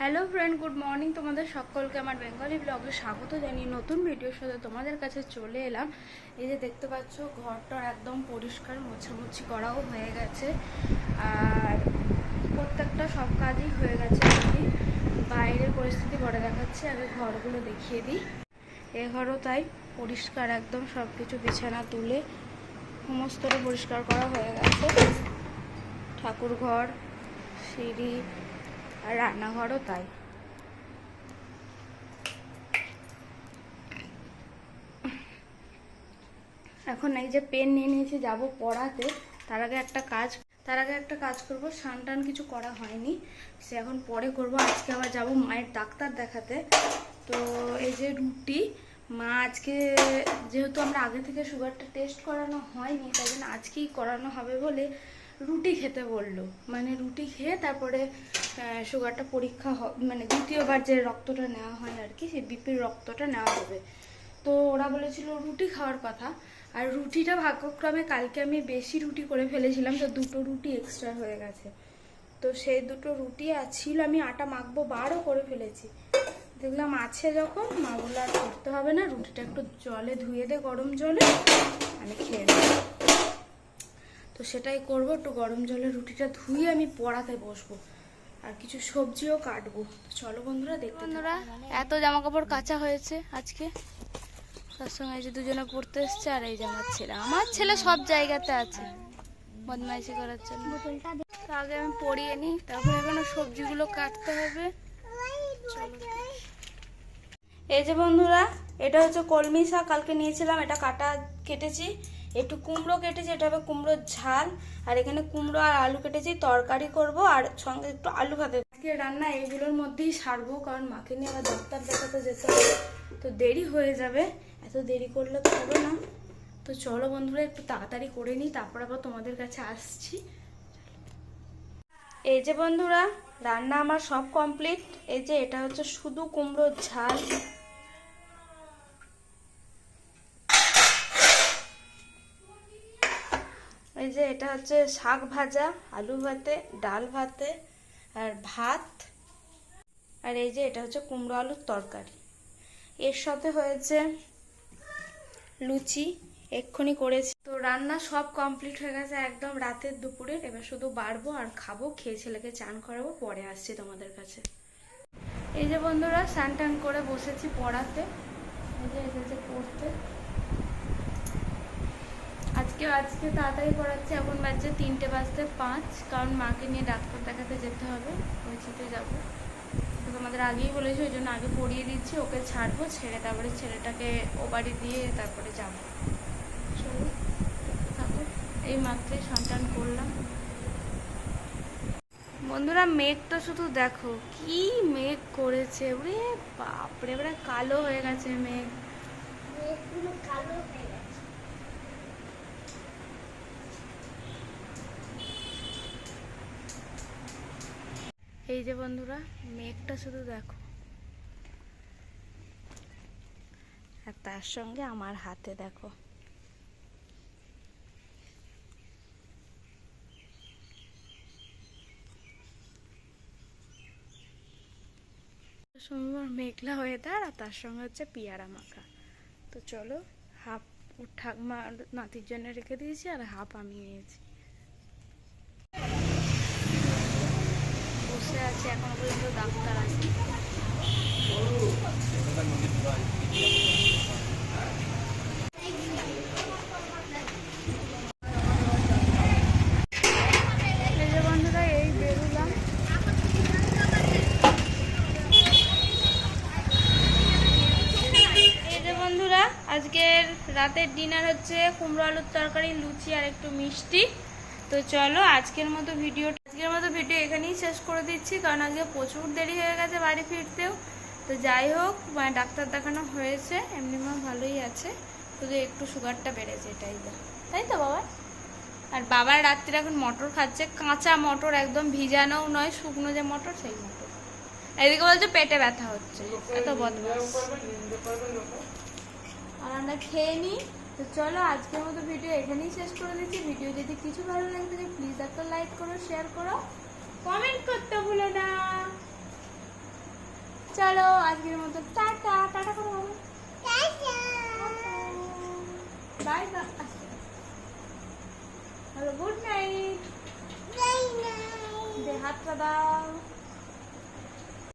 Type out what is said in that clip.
Hello friend, good morning তোমাদের সকলকে। আমার বেঙ্গলি ব্লগে স্বাগত জানিয়ে নতুন ভিডিওর সাথে তোমাদের কাছে চলে এলাম। এই যে দেখতে পাচ্ছ, ঘরটার একদম পরিষ্কার মোছামুছি করাও হয়ে গেছে। আর প্রত্যেকটা সব কাজই হয়ে গেছে কি। বাইরের পরিস্থিতি পরে দেখাচ্ছি, আগে ঘরগুলো দেখিয়ে দিই। এ ঘরও তাই পরিষ্কার, একদম সব কিছু বিছানা তুলে সমস্তটা পরিষ্কার করা হয়ে গেছে। ঠাকুর ঘর সিঁড়ি আর রান্নাঘরও তাই। এখন এই যে পেন নিয়ে নিয়েছি, যাব পড়াতে। তার আগে একটা কাজ, তার আগে একটা কাজ করব। স্নান টান কিছু করা হয়নি। সে এখন পরে করব। আজকে আবার যাব মায়ের ডাক্তার দেখাতে। তো এই যে রুটি, মা আজকে যেহেতু আমরা আগে থেকে সুগারটা টেস্ট করানো হয়নি, তাই জন্য আজকেই করানো হবে বলে রুটি খেতে বলল। মানে রুটি খেয়ে তারপরে সুগারটা পরীক্ষা মানে দ্বিতীয়বার যে রক্তটা নেওয়া হয় আর কি, সেই বিপির রক্তটা নেওয়া হবে। তো ওরা বলেছিল রুটি খাওয়ার কথা। আর রুটিটা ভাগ্যক্রমে কালকে আমি বেশি রুটি করে ফেলেছিলাম, তো দুটো রুটি এক্সট্রা হয়ে গেছে। তো সেই দুটো রুটি আর ছিল, আমি আটা মাখবো বারও করে ফেলেছি। দেখলাম আছে যখন মাগুলো আর করতে হবে না, রুটিটা একটু জলে ধুয়ে দে, গরম জলে, আমি খেয়ে নেব। তো সেটাই করব একটু গরম জলে রুটিটা ধুয়ে আমি পড়াতে বসবো। আর কিছু সবজিও কাটবো। চলো বন্ধুরা দেখতে বন্ধুরা এত জামা কাপড় কাঁচা হয়েছে আজকে। তার সঙ্গে এই যে দুজনে পড়তে এসছে আর এই যে আমার ছেলে। আমার ছেলে সব জায়গাতে আছে বদমাইশি করার জন্য। আগে আমি পড়িয়ে নিই তারপরে এখনও সবজিগুলো কাটতে হবে। এই যে বন্ধুরা এটা হচ্ছে কলমি শাক। কালকে নিয়েছিলাম এটা কাটা কেটেছি। একটু কুমড়ো কেটেছি, এটা হবে কুমড়োর ঝাল। আর এখানে কুমড়ো আর আলু কেটেছি, তরকারি করব আর সঙ্গে একটু আলু ভাতে আজকে রান্না এইগুলোর মধ্যেই সারবো, কারণ মাকে নিয়ে আবার ডাক্তার দেখাতে যেতে হবে। তো দেরি হয়ে যাবে, এত দেরি করলে তো হবে না। তো চলো বন্ধুরা, একটু তাড়াতাড়ি করে নিই, তারপর আবার তোমাদের কাছে আসছি। এই যে বন্ধুরা, রান্না আমার সব কমপ্লিট এই যে এটা হচ্ছে শুধু কুমড়োর ঝাল। এই যে এটা হচ্ছে শাক ভাজা, আলু ভাতে, ডাল ভাতে আর ভাত। আর এই যে এটা হচ্ছে কুমড়ো আলুর তরকারি। এর সাথে হয়েছে লুচি, এক্ষুনি করেছি। তো রান্না সব কমপ্লিট হয়ে গেছে একদম রাতের দুপুরের এবার শুধু বাড়বো আর খাব, খেয়ে ছেলেকে চান করাবো, পরে আসছি তোমাদের কাছে। এই যে বন্ধুরা, স্নান টান করে বসেছি পড়াতে। এই যে এসেছে পড়তে। আজকে আজকে তাড়াতাড়ি পড়াচ্ছি এখন বাজছে তিনটে বাজতে পাঁচ, কারণ মাকে নিয়ে ডাক্তার দেখাতে যেতে হবে পরিচিতে যাব। তো তোমাদের আগেই বলেছি, ওই জন্য আগে পড়িয়ে দিচ্ছি, ওকে ছাড়বো, ছেড়ে তারপরে ছেলেটাকে ও বাড়ি দিয়ে তারপরে যাব। চলো এই মাত্রই সন্তান করলাম। বন্ধুরা মেঘটা শুধু দেখো, কি মেঘ করেছে, ওরে বাপরে এবারে কালো হয়ে গেছে মেঘ। কালো হয়ে গেছে। এই যে বন্ধুরা, মেঘটা শুধু দেখো। আর তার সঙ্গে আমার হাতে দেখো। সুন্দর মেঘলা ওয়েদার আর তার সঙ্গে হচ্ছে পিয়ারা মাখা। তো চলো হাফ ঠাকমা নাতির জন্য রেখে দিয়েছি আর হাফ আমি নিয়েছি বসে আছে এখনও পর্যন্ত ডাক্তার আছে আজকের রাতের ডিনার হচ্ছে কুমড়ো আলুর তরকারি, লুচি আর একটু মিষ্টি। তো চলো আজকের মতো ভিডিও আজকের মতো ভিডিও এখানেই শেষ করে দিচ্ছি কারণ আজকে প্রচুর দেরি হয়ে গেছে বাড়ি ফিরতেও। তো যাই হোক মানে ডাক্তার দেখানো হয়েছে এমনি মা ভালোই আছে। শুধু একটু সুগারটা বেড়েছে এটাই যা। তাই তো বাবা? আর বাবার রাত্রে এখন মটর খাচ্ছে কাঁচা মটর একদম ভিজানোও নয় শুকনো যে মটর সেই মটর। এদিকে বলছে পেটে ব্যথা হচ্ছে এত বদমাস। আর আমরা খেয়ে নিই তো চলো আজকের মতো ভিডিও এখানেই শেষ করে দিচ্ছি। ভিডিও যদি কিছু ভালো লাগে তাহলে প্লিজ একটা লাইক করো শেয়ার করো। কমেন্ট করতে ভুলো না। চলো আজকের মতো টাটা টাটা করো bye bye hello good night হাতটা দাও।